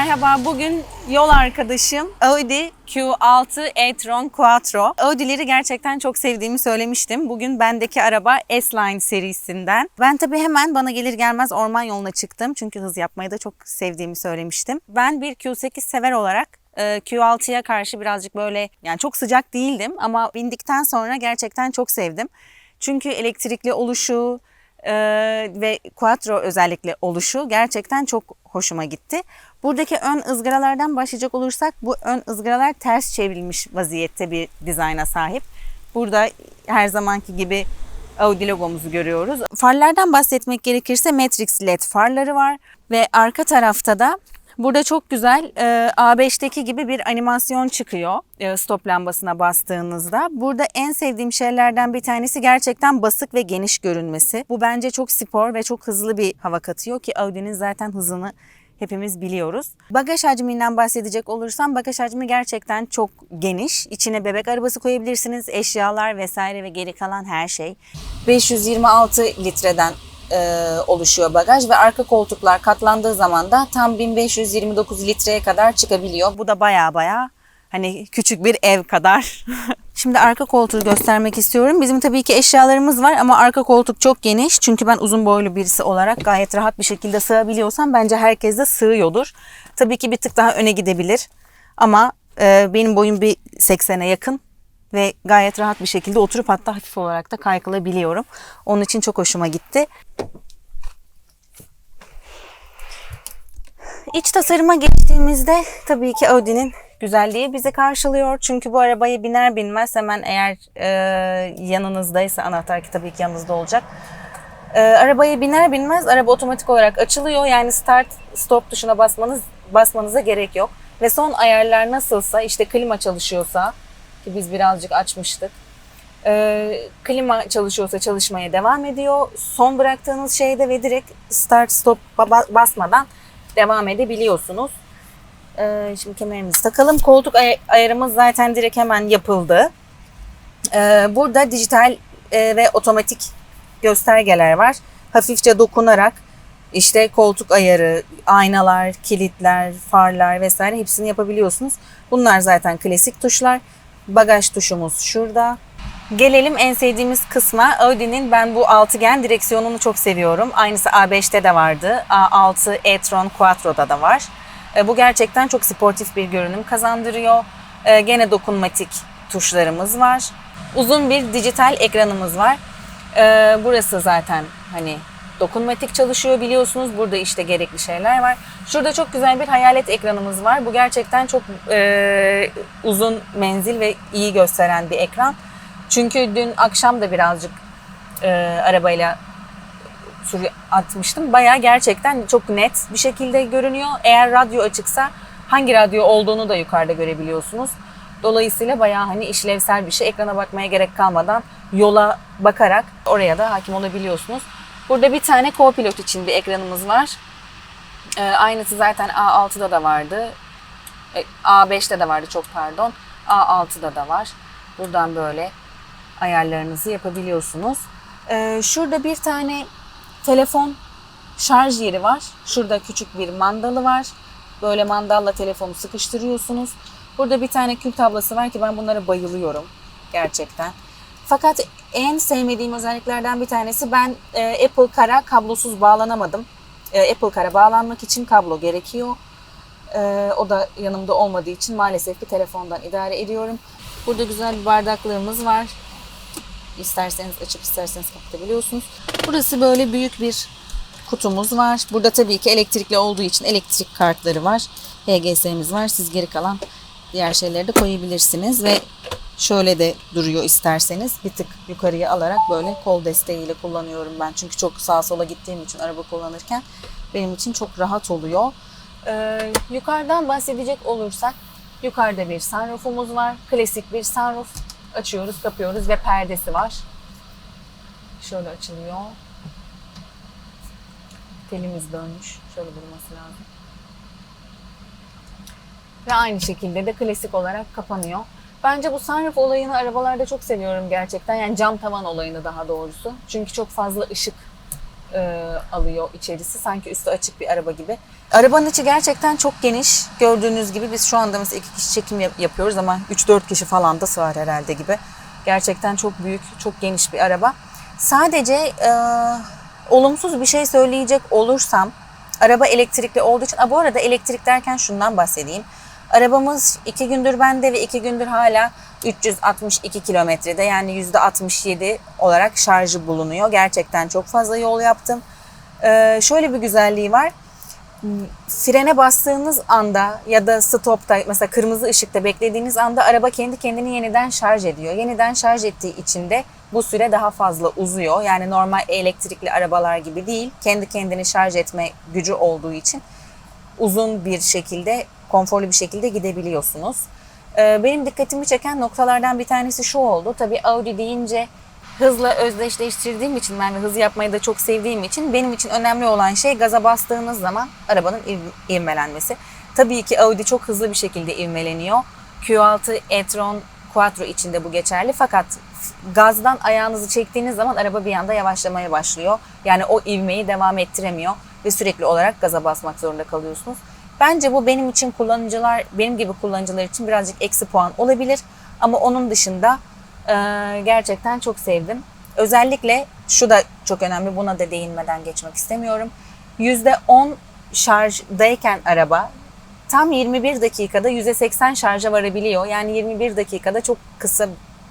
Merhaba, bugün yol arkadaşım Audi Q6 e-tron Quattro. Audi'leri gerçekten çok sevdiğimi söylemiştim. Bugün bendeki araba S-Line serisinden. Ben tabii hemen bana gelir gelmez orman yoluna çıktım. Çünkü hız yapmayı da çok sevdiğimi söylemiştim. Ben bir Q8 sever olarak e, Q6'ya karşı birazcık böyle yani çok sıcak değildim ama bindikten sonra gerçekten çok sevdim. Çünkü elektrikli oluşu, ee, ve Quattro özellikle oluşu gerçekten çok hoşuma gitti. Buradaki ön ızgaralardan başlayacak olursak bu ön ızgaralar ters çevrilmiş vaziyette bir dizayna sahip. Burada her zamanki gibi Audi logomuzu görüyoruz. Farlardan bahsetmek gerekirse Matrix LED farları var ve arka tarafta da Burada çok güzel e, A5'teki gibi bir animasyon çıkıyor e, stop lambasına bastığınızda. Burada en sevdiğim şeylerden bir tanesi gerçekten basık ve geniş görünmesi. Bu bence çok spor ve çok hızlı bir hava katıyor ki Audi'nin zaten hızını hepimiz biliyoruz. Bagaj hacminden bahsedecek olursam bagaj hacmi gerçekten çok geniş. İçine bebek arabası koyabilirsiniz, eşyalar vesaire ve geri kalan her şey. 526 litreden e, oluşuyor bagaj ve arka koltuklar katlandığı zaman da tam 1529 litreye kadar çıkabiliyor. Bu da baya baya hani küçük bir ev kadar. Şimdi arka koltuğu göstermek istiyorum. Bizim tabii ki eşyalarımız var ama arka koltuk çok geniş. Çünkü ben uzun boylu birisi olarak gayet rahat bir şekilde sığabiliyorsam bence herkes de sığıyordur. Tabii ki bir tık daha öne gidebilir. Ama e, benim boyum bir 80'e yakın ve gayet rahat bir şekilde oturup hatta hafif olarak da kaykılabiliyorum. Onun için çok hoşuma gitti. İç tasarıma geçtiğimizde tabii ki Audi'nin güzelliği bizi karşılıyor. Çünkü bu arabaya biner binmez hemen eğer e, yanınızdaysa anahtar ki tabii ki yanınızda olacak. E, arabaya biner binmez araba otomatik olarak açılıyor. Yani start stop tuşuna basmanız basmanıza gerek yok. Ve son ayarlar nasılsa işte klima çalışıyorsa ki biz birazcık açmıştık. E, klima çalışıyorsa çalışmaya devam ediyor. Son bıraktığınız şeyde ve direkt start stop basmadan devam edebiliyorsunuz. Ee, şimdi kemerimizi takalım. Koltuk ay- ayarımız zaten direkt hemen yapıldı. Ee, burada dijital e, ve otomatik göstergeler var. Hafifçe dokunarak işte koltuk ayarı, aynalar, kilitler, farlar vesaire hepsini yapabiliyorsunuz. Bunlar zaten klasik tuşlar. Bagaj tuşumuz şurada. Gelelim en sevdiğimiz kısma. Audi'nin ben bu altıgen direksiyonunu çok seviyorum. Aynısı A5'te de vardı. A6 e-tron Quattro'da da var. E, bu gerçekten çok sportif bir görünüm kazandırıyor. E, gene dokunmatik tuşlarımız var. Uzun bir dijital ekranımız var. E, burası zaten hani dokunmatik çalışıyor biliyorsunuz. Burada işte gerekli şeyler var. Şurada çok güzel bir hayalet ekranımız var. Bu gerçekten çok e, uzun menzil ve iyi gösteren bir ekran. Çünkü dün akşam da birazcık e, arabayla sürü atmıştım. Baya gerçekten çok net bir şekilde görünüyor. Eğer radyo açıksa hangi radyo olduğunu da yukarıda görebiliyorsunuz. Dolayısıyla bayağı hani işlevsel bir şey. Ekrana bakmaya gerek kalmadan yola bakarak oraya da hakim olabiliyorsunuz. Burada bir tane co-pilot için bir ekranımız var. Ee, aynısı zaten A6'da da vardı. E, A5'te de vardı çok pardon. A6'da da var. Buradan böyle ayarlarınızı yapabiliyorsunuz. Ee, şurada bir tane telefon şarj yeri var. Şurada küçük bir mandalı var. Böyle mandalla telefonu sıkıştırıyorsunuz. Burada bir tane kül tablası var ki ben bunlara bayılıyorum gerçekten. Fakat en sevmediğim özelliklerden bir tanesi ben e, Apple Car'a kablosuz bağlanamadım. E, Apple Car'a bağlanmak için kablo gerekiyor. E, o da yanımda olmadığı için maalesef ki telefondan idare ediyorum. Burada güzel bir bardaklığımız var. İsterseniz açıp isterseniz kapatabiliyorsunuz. Burası böyle büyük bir kutumuz var. Burada tabii ki elektrikli olduğu için elektrik kartları var. HGS'miz var. Siz geri kalan diğer şeyleri de koyabilirsiniz ve şöyle de duruyor isterseniz. Bir tık yukarıya alarak böyle kol desteğiyle kullanıyorum ben. Çünkü çok sağa sola gittiğim için araba kullanırken benim için çok rahat oluyor. Ee, yukarıdan bahsedecek olursak yukarıda bir sunroofumuz var. Klasik bir sunroof açıyoruz, kapıyoruz ve perdesi var. Şöyle açılıyor. Telimiz dönmüş. Şöyle durması lazım. Ve aynı şekilde de klasik olarak kapanıyor. Bence bu sunroof olayını arabalarda çok seviyorum gerçekten. Yani cam tavan olayını daha doğrusu. Çünkü çok fazla ışık e, alıyor içerisi. Sanki üstü açık bir araba gibi. Arabanın içi gerçekten çok geniş. Gördüğünüz gibi biz şu anda mesela iki kişi çekim yap- yapıyoruz ama 3-4 kişi falan da sığar herhalde gibi. Gerçekten çok büyük, çok geniş bir araba. Sadece e, olumsuz bir şey söyleyecek olursam araba elektrikli olduğu için, Aa, bu arada elektrik derken şundan bahsedeyim. Arabamız iki gündür bende ve iki gündür hala 362 kilometrede yani yüzde 67 olarak şarjı bulunuyor. Gerçekten çok fazla yol yaptım. Ee, şöyle bir güzelliği var. Frene bastığınız anda ya da stopta mesela kırmızı ışıkta beklediğiniz anda araba kendi kendini yeniden şarj ediyor. Yeniden şarj ettiği için de bu süre daha fazla uzuyor. Yani normal elektrikli arabalar gibi değil. Kendi kendini şarj etme gücü olduğu için uzun bir şekilde, konforlu bir şekilde gidebiliyorsunuz. Ee, Benim dikkatimi çeken noktalardan bir tanesi şu oldu. Tabii Audi deyince hızla özdeşleştirdiğim için ben ve hız yapmayı da çok sevdiğim için benim için önemli olan şey gaza bastığınız zaman arabanın iv- ivmelenmesi. Tabii ki Audi çok hızlı bir şekilde ivmeleniyor. Q6 e-tron Quattro içinde bu geçerli fakat gazdan ayağınızı çektiğiniz zaman araba bir anda yavaşlamaya başlıyor. Yani o ivmeyi devam ettiremiyor ve sürekli olarak gaza basmak zorunda kalıyorsunuz. Bence bu benim için kullanıcılar, benim gibi kullanıcılar için birazcık eksi puan olabilir. Ama onun dışında e, gerçekten çok sevdim. Özellikle şu da çok önemli, buna da değinmeden geçmek istemiyorum. %10 şarjdayken araba tam 21 dakikada %80 şarja varabiliyor. Yani 21 dakikada çok kısa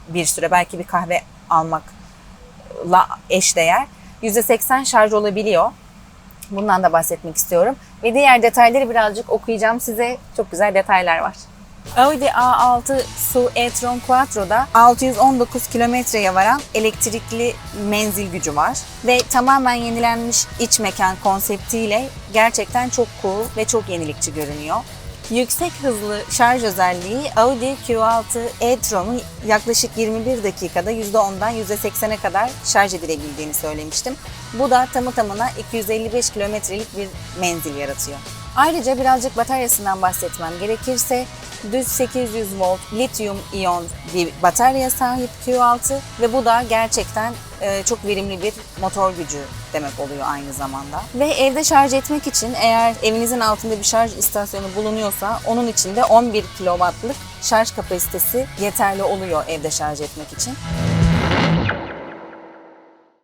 bir süre belki bir kahve almakla eşdeğer %80 şarj olabiliyor. Bundan da bahsetmek istiyorum. Ve diğer detayları birazcık okuyacağım size. Çok güzel detaylar var. Audi A6 Su e-tron Quattro'da 619 kilometreye varan elektrikli menzil gücü var. Ve tamamen yenilenmiş iç mekan konseptiyle gerçekten çok cool ve çok yenilikçi görünüyor. Yüksek hızlı şarj özelliği Audi Q6 e-tron'un yaklaşık 21 dakikada %10'dan %80'e kadar şarj edilebildiğini söylemiştim. Bu da tamı tamına 255 kilometrelik bir menzil yaratıyor. Ayrıca birazcık bataryasından bahsetmem gerekirse düz 800 volt lityum iyon bir batarya sahip Q6 ve bu da gerçekten e, çok verimli bir motor gücü demek oluyor aynı zamanda. Ve evde şarj etmek için eğer evinizin altında bir şarj istasyonu bulunuyorsa onun için de 11 kW'lık şarj kapasitesi yeterli oluyor evde şarj etmek için.